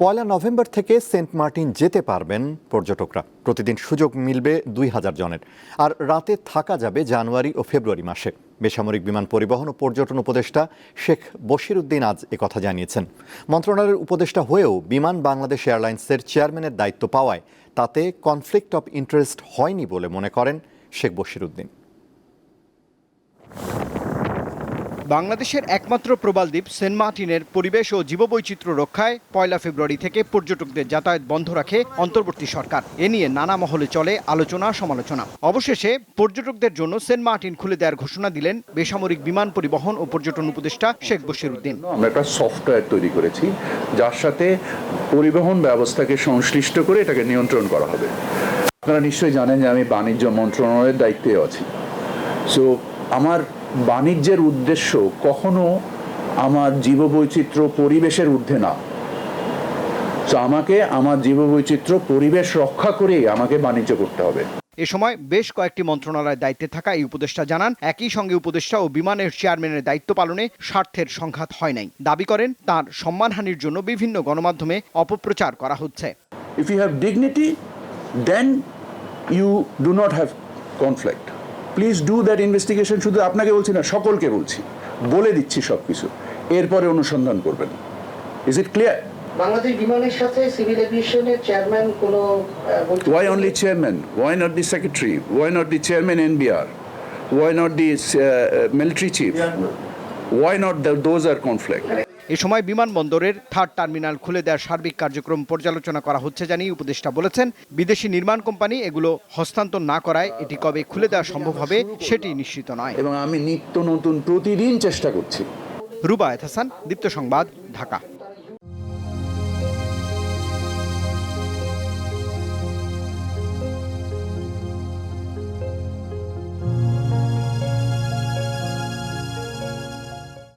পয়লা November থেকে Saint Martin যেতে পারবেন পর্যটকরা। প্রতিদিন সুযোগ মিলবে দুই হাজার জনের। আর রাতে থাকা যাবে জানুয়ারি ও ফেব্রুয়ারি মাসে। বেসামরিক বিমান পরিবহন ও পর্যটন উপদেষ্টা শেখ বশির উদ্দিন আজ একথা জানিয়েছেন। মন্ত্রণালয়ের উপদেষ্টা হয়েও বিমান বাংলাদেশ এয়ারলাইন্সের চেয়ারম্যানের দায়িত্ব পাওয়ায় তাতে কনফ্লিক্ট অফ ইন্টারেস্ট হয়নি বলে মনে করেন শেখ বশির উদ্দিন বাংলাদেশের একমাত্র প্রবালদ্বীপ সেন্ট মার্টিনের পরিবেশ ও জীববৈচিত্র্য রক্ষায় পয়লা ফেব্রুয়ারি থেকে পর্যটকদের যাতায়াত বন্ধ রাখে অন্তর্বর্তী সরকার। এ নিয়ে নানা মহলে চলে আলোচনা, সমালোচনা। অবশেষে পর্যটকদের জন্য সেন্ট মার্টিন খুলে দেওয়ার ঘোষণা দিলেন বেসামরিক বিমান পরিবহন ও পর্যটন উপদেষ্টা শেখ বশির উদ্দিন। আমরা একটা সফটওয়্যার তৈরি করেছি, যার সাথে পরিবহন ব্যবস্থাকে সংশ্লিষ্ট করে এটাকে নিয়ন্ত্রণ করা হবে। আপনারা নিশ্চয়ই জানেন যে আমি বাণিজ্য মন্ত্রণালয়ের দায়িত্বে আছি। সো আমার বাণিজ্যের উদ্দেশ্য কখনো আমার জীববৈচিত্র্য পরিবেশের ঊর্ধ্বে না। তো আমাকে আমার জীববৈচিত্র্য পরিবেশ রক্ষা করেই আমাকে বাণিজ্য করতে হবে। এ সময় বেশ কয়েকটি মন্ত্রণালয়ের দায়িত্বে থাকা এই উপদেষ্টা জানান একই সঙ্গে উপদেষ্টা ও বিমানের চেয়ারম্যানের দায়িত্ব পালনে স্বার্থের সংঘাত হয় নাই। দাবি করেন তার সম্মানহানির জন্য বিভিন্ন গণমাধ্যমে অপপ্রচার করা হচ্ছে। If you have dignity, then you do not have conflict. Please do that investigation শুধু আপনাকে বলছি না সকলকে বলছি। বলে দিচ্ছি সব কিছু এরপরে অনুসন্ধান করবেন। ইজ ইট ক্লিয়ার বাংলাদেশ বিমানের সাথে সিভিল এভিয়েশনের চেয়ারম্যান কোনো why only chairman why not the secretary why not the chairman NBR why not the military chief why not those are conflict এ সময় বিমানবন্দরের থার্ড টার্মিনাল খুলে দেওয়ার সার্বিক কার্যক্রম পর্যালোচনা করা হচ্ছে জানিয়ে উপদেষ্টা বলেছেন বিদেশি নির্মাণ কোম্পানি এগুলো হস্তান্তর না করায় এটি কবে খুলে দেওয়া সম্ভব হবে সেটি নিশ্চিত নয়। এবং আমি নিত্য নতুন প্রতিদিন চেষ্টা করছি। রুবায়ত হাসান দীপ্ত সংবাদ ঢাকা।